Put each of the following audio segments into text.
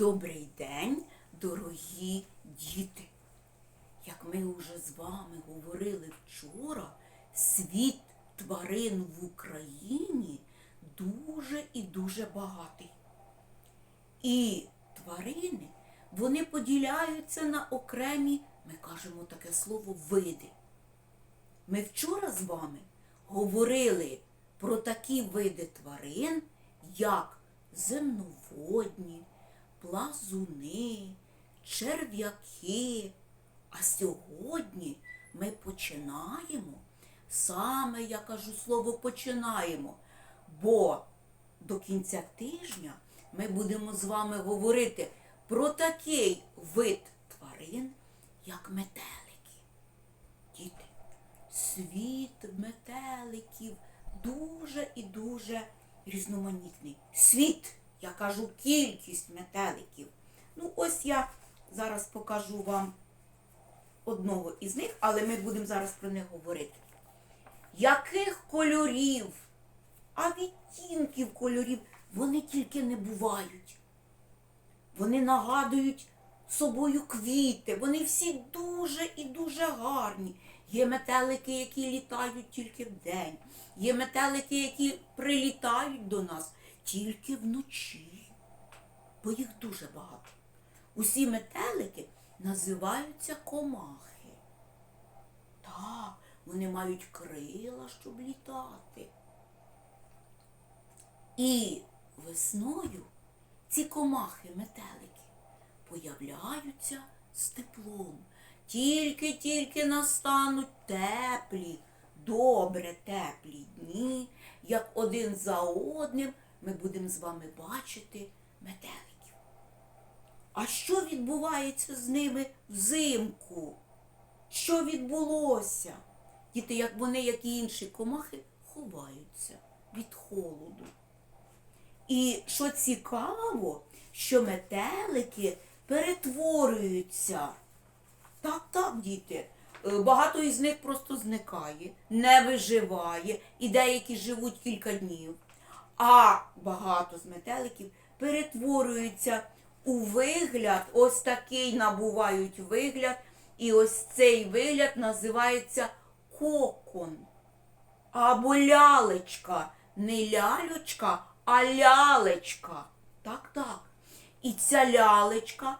Добрий день, дорогі діти! Як ми вже з вами говорили вчора, світ тварин в Україні дуже і дуже багатий. І тварини, вони поділяються на окремі, ми кажемо таке слово, види. Ми вчора з вами говорили про такі види тварин, як земноводні, плазуни, черв'яки. А сьогодні ми починаємо, саме я кажу слово починаємо, бо до кінця тижня ми будемо з вами говорити про такий вид тварин, як метелики. Діти, світ метеликів дуже і дуже різноманітний. Світ, я кажу, кількість метеликів. Ну, ось я зараз покажу вам одного із них, але ми будемо зараз про них говорити. Яких кольорів, а відтінків кольорів вони тільки не бувають. Вони нагадують собою квіти. Вони всі дуже і дуже гарні. Є метелики, які літають тільки вдень. Є метелики, які прилітають до нас тільки вночі. Бо їх дуже багато. Усі метелики називаються комахи. Так, вони мають крила, щоб літати. І весною ці комахи, метелики, появляються з теплом. Тільки-тільки настануть теплі, добре теплі дні, як один за одним ми будемо з вами бачити метеликів. А що відбувається з ними взимку? Що відбулося? Діти, як вони, як і інші комахи, ховаються від холоду. І що цікаво, що метелики перетворюються. Так, так, діти. Е, Багато із них просто зникає, не виживає, і деякі живуть кілька днів. А багато з метеликів перетворюються у вигляд, ось такий набувають вигляд, і ось цей вигляд називається кокон або лялечка. Не лялечка, а лялечка. Так, так. І ця лялечка,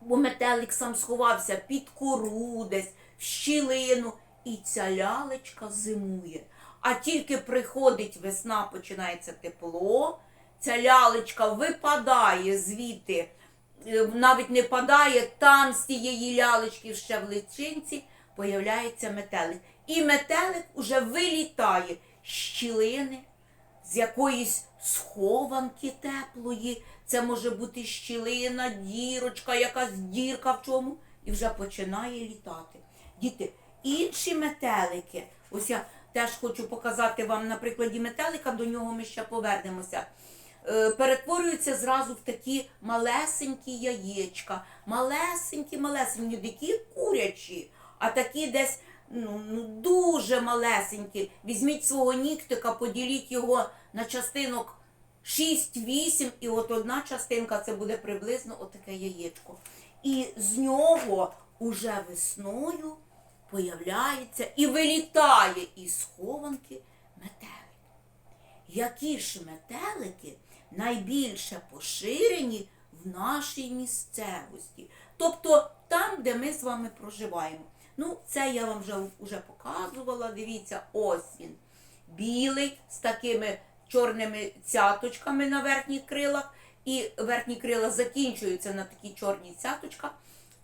бо метелик сам сховався під кору десь, в щілину, і ця лялечка зимує. А тільки приходить весна, починається тепло, ця лялечка випадає звідти, е, навіть не падає, там з тієї лялечки ще в личинці появляється метелик. І метелик уже вилітає з щілини, з якоїсь схованки теплої. Це може бути щілина, дірочка, якась дірка в чому, і вже починає літати. Діти, інші метелики, ось я теж хочу показати вам на прикладі метелика, до нього ми ще повернемося. е, Перетворюються зразу в такі малесенькі яєчка. Малесенькі, малесенькі, такі курячі, а такі десь ну, ну, дуже малесенькі. Візьміть свого нігтика, поділіть його на частинок 6-8, і от одна частинка це буде приблизно отаке яєчко. І з нього уже весною появляється і вилітає із схованки метелик. Які ж метелики найбільше поширені в нашій місцевості? Тобто там, де ми з вами проживаємо. Ну, це я вам вже, вже показувала. Дивіться, ось він. Білий з такими чорними цяточками на верхніх крилах. І верхні крила закінчуються на такі чорні цяточка.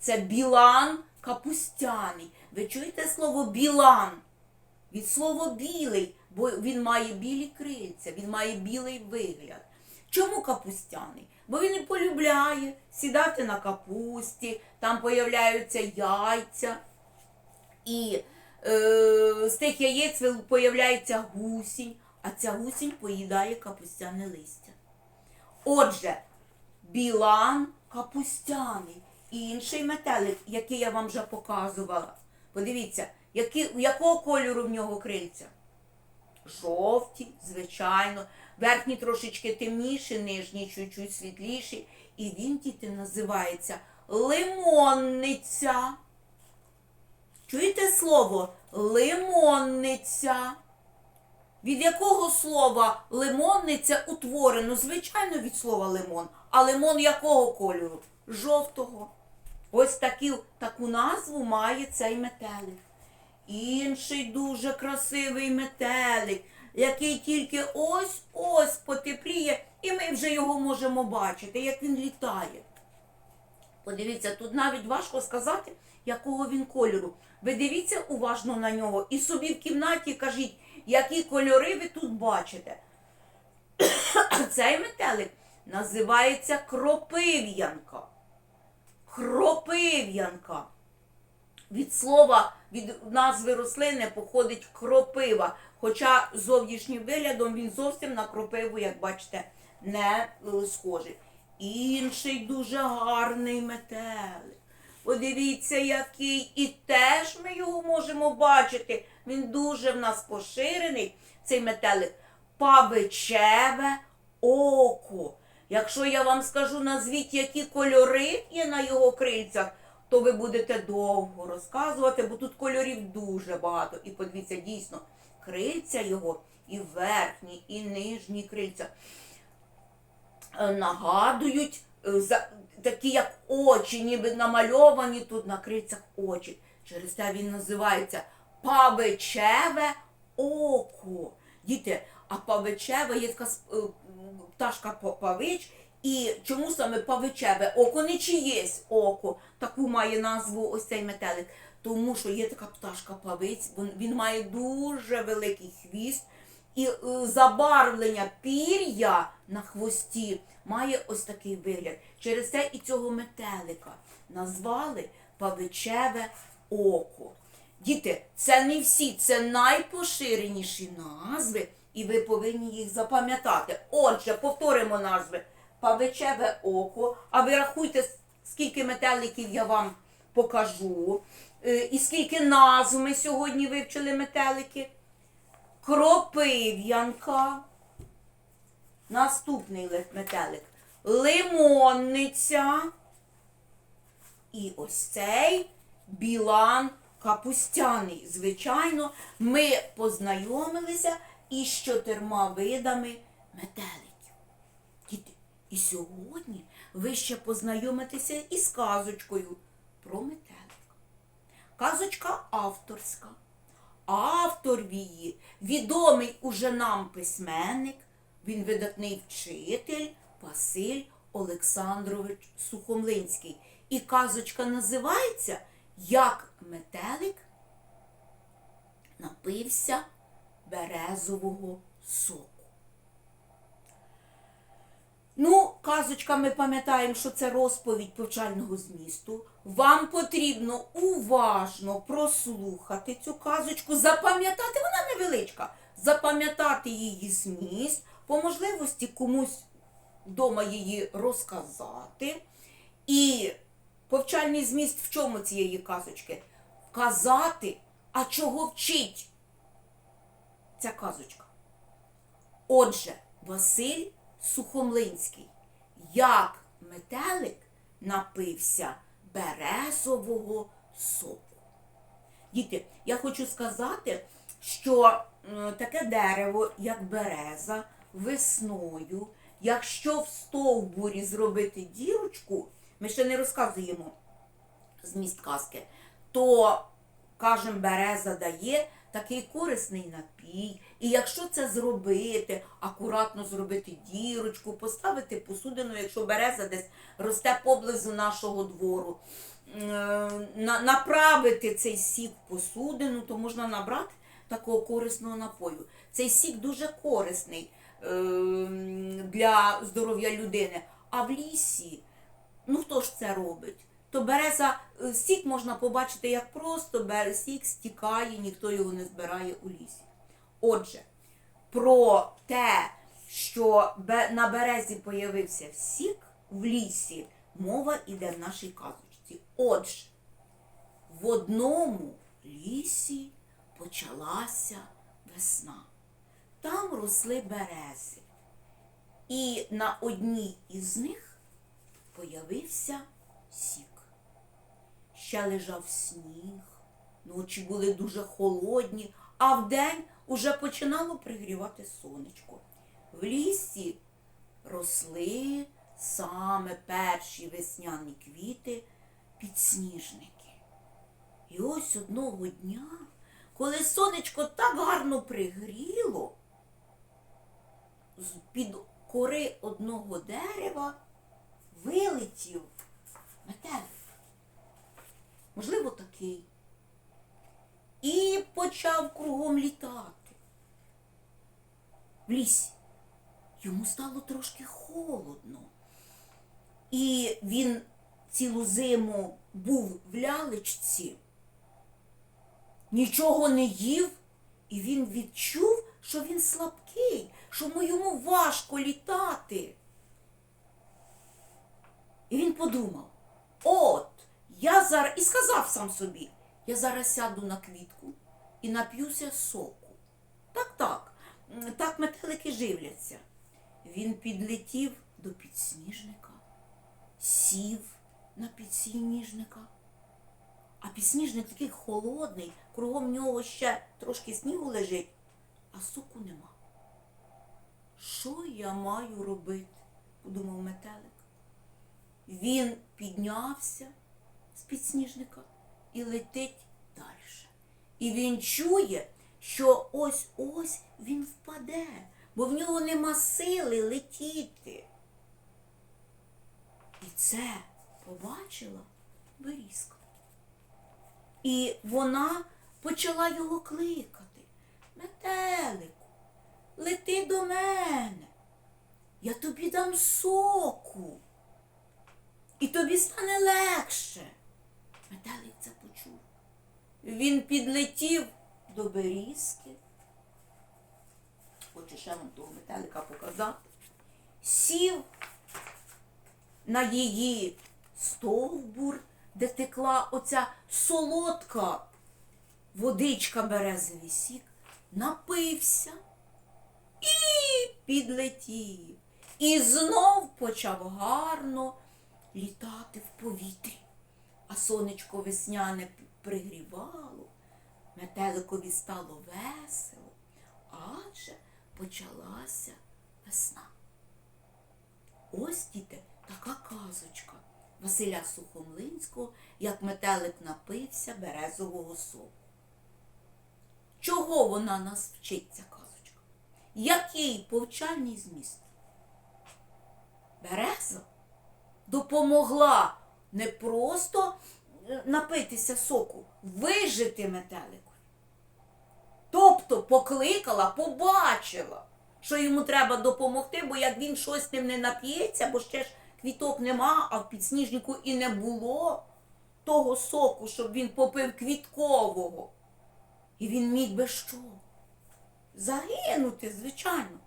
Це білан капустяний. Ви чуєте слово білан? Від слова білий, бо він має білі крильця, він має білий вигляд. Чому капустяний? Бо він і полюбляє сідати на капусті, там появляються яйця. І е, з тих яєць появляється гусінь, а ця гусінь поїдає капустяне листя. Отже, білан капустяний. Інший метелик, який я вам вже показувала. Подивіться, які, якого кольору в нього крильця? Жовті, звичайно. Верхні трошечки темніші, нижні чуть-чуть світліші. І він, діти, називається лимонниця. Чуєте слово лимонниця? Від якого слова лимонниця утворено? Звичайно, від слова лимон. А лимон якого кольору? Жовтого. Ось такі, таку назву має цей метелик. Інший дуже красивий метелик, який тільки ось-ось потепліє, і ми вже його можемо бачити, як він літає. Подивіться, тут навіть важко сказати, якого він кольору. Ви дивіться уважно на нього і собі в кімнаті кажіть, які кольори ви тут бачите. Цей метелик називається кропив'янка. Кропив'янка. Від слова, від назви рослини походить кропива. Хоча зовнішнім виглядом він зовсім на кропиву, як бачите, не схожий. Інший дуже гарний метелик. Подивіться, який. І теж ми його можемо бачити. Він дуже в нас поширений, цей метелик. Павичеве око. Якщо я вам скажу, назвіть, які кольори є на його крильцях, то ви будете довго розказувати, бо тут кольорів дуже багато. І подивіться, дійсно, крильця його і верхні, і нижні крильця е, нагадують е, такі, як очі, ніби намальовані тут на крильцях очі. Через те він називається павичеве око. Діти, а павичеве є така е, пташка павич. І чому саме павичеве око, не чиєсь око, таку має назву ось цей метелик. Тому що є така пташка павиць, він, має дуже великий хвіст, і е, забарвлення пір'я на хвості має ось такий вигляд. Через це і цього метелика назвали павичеве око. Діти, це не всі, це найпоширеніші назви, і ви повинні їх запам'ятати. Отже, повторимо назви. Павичеве око, а ви рахуйте, скільки метеликів я вам покажу, е, і скільки назв ми сьогодні вивчили метелики. Кропив'янка. Наступний метелик. Лимонниця. І ось цей білан капустяний. Звичайно, ми познайомилися із чотирма видами метеликів. Діти, і сьогодні ви ще познайомитеся із казочкою про метелик. Казочка авторська. Автор її відомий уже нам письменник, він видатний вчитель Василь Олександрович Сухомлинський. І казочка називається Як метелик напився березового соку. Ну, казочка, ми пам'ятаємо, що це розповідь повчального змісту. Вам потрібно уважно прослухати цю казочку, запам'ятати, вона невеличка, запам'ятати її зміст, по можливості комусь вдома її розказати. І повчальний зміст в чому цієї казочки? Казати, а чого вчить ця казочка. Отже, Василь Сухомлинський, як метелик напився березового соку. Діти, я хочу сказати, що таке дерево, як береза, весною, якщо в стовбурі зробити дірочку, ми ще не розказуємо зміст казки, то, кажемо, береза дає такий корисний напій. І якщо це зробити, акуратно зробити дірочку, поставити посудину, якщо береза десь росте поблизу нашого двору, е, направити цей сік в посудину, то можна набрати такого корисного напою. Цей сік дуже корисний е, для здоров'я людини. А в лісі Ну хто ж це робить? То береза е, сік можна побачити, як просто сік стікає, ніхто його не збирає у лісі. Отже, про те, що на березі появився сік в лісі, мова іде в нашій казочці. Отже, в одному лісі почалася весна. Там росли берези. І на одній із них появився сік. Ще лежав сніг, ночі були дуже холодні, а вдень уже починало пригрівати сонечко. В лісі росли саме перші весняні квіти підсніжники. І ось одного дня, коли сонечко так гарно пригріло, з-під кори одного дерева вилетів метелик. Можливо, такий. І почав кругом літати. В лісі. Йому стало трошки холодно. І він цілу зиму був в лялечці, нічого не їв, і він відчув, що він слабкий, що йому важко літати. І він подумав, от, я зараз, і сказав сам собі, я зараз сяду на квітку і нап'юся соку. Так, так, метелики живляться. Він підлетів до підсніжника, сів на підсніжника. А підсніжник такий холодний, кругом нього ще трошки снігу лежить, а соку нема. Що я маю робити? подумав метелик. Він піднявся підсніжника і летить далі. І він чує, що ось-ось він впаде, бо в нього нема сили летіти. І це побачила Берізка. І вона почала його кликати. Метелику, лети до мене. Я тобі дам соку. І тобі стане легше. Метелик це почув. Він підлетів до берізки. Хочу ще вам того метелика показати. Сів на її стовбур, де текла оця солодка водичка березовий сік, напився і підлетів. І знов почав гарно літати в повітрі. А сонечко весняне пригрівало, метеликові стало весело, адже почалася весна. Ось, діти, така казочка Василя Сухомлинського, як метелик напився березового соку. Чого вона нас вчить, ця казочка? Який повчальний зміст? Береза допомогла не просто е, напитися соку, вижити метелику. Тобто покликала, побачила, що йому треба допомогти, бо як він щось ним не нап'ється, бо ще ж квіток нема, а в підсніжнику і не було того соку, щоб він попив квіткового. І він міг би що? Загинути, звичайно.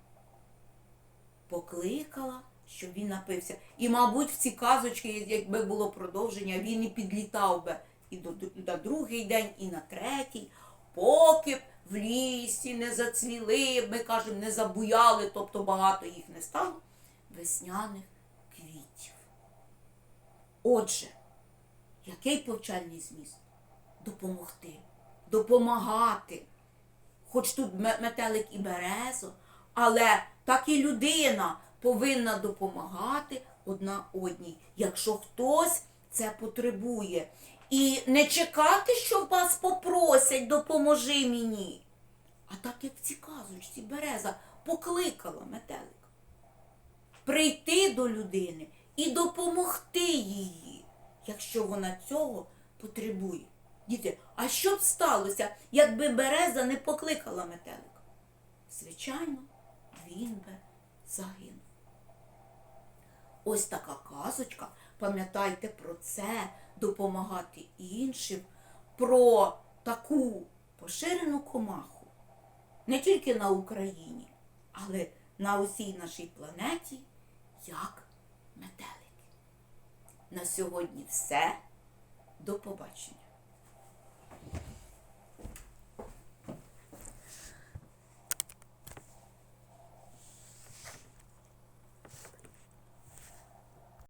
Покликала, щоб він напився. І, мабуть, в ці казочки, якби було продовження, він і підлітав би і на другий день, і на третій, поки б в лісі не зацвіли, ми кажемо, не забуяли, тобто багато їх не стало, весняних квітів. Отже, який повчальний зміст? Допомогти, допомагати. Хоч тут метелик і березо, але так і людина повинна допомагати одна одній, якщо хтось це потребує. І не чекати, що вас попросять, допоможи мені. А так як в цій казочці береза покликала метелик. Прийти до людини і допомогти їй, якщо вона цього потребує. Діти, а що б сталося, якби береза не покликала метелика? Звичайно, він би загинув. Ось така казочка. Пам'ятайте про це, допомагати іншим, про таку поширену комаху. Не тільки на Україні, але на усій нашій планеті, як метелики. На сьогодні все. До побачення.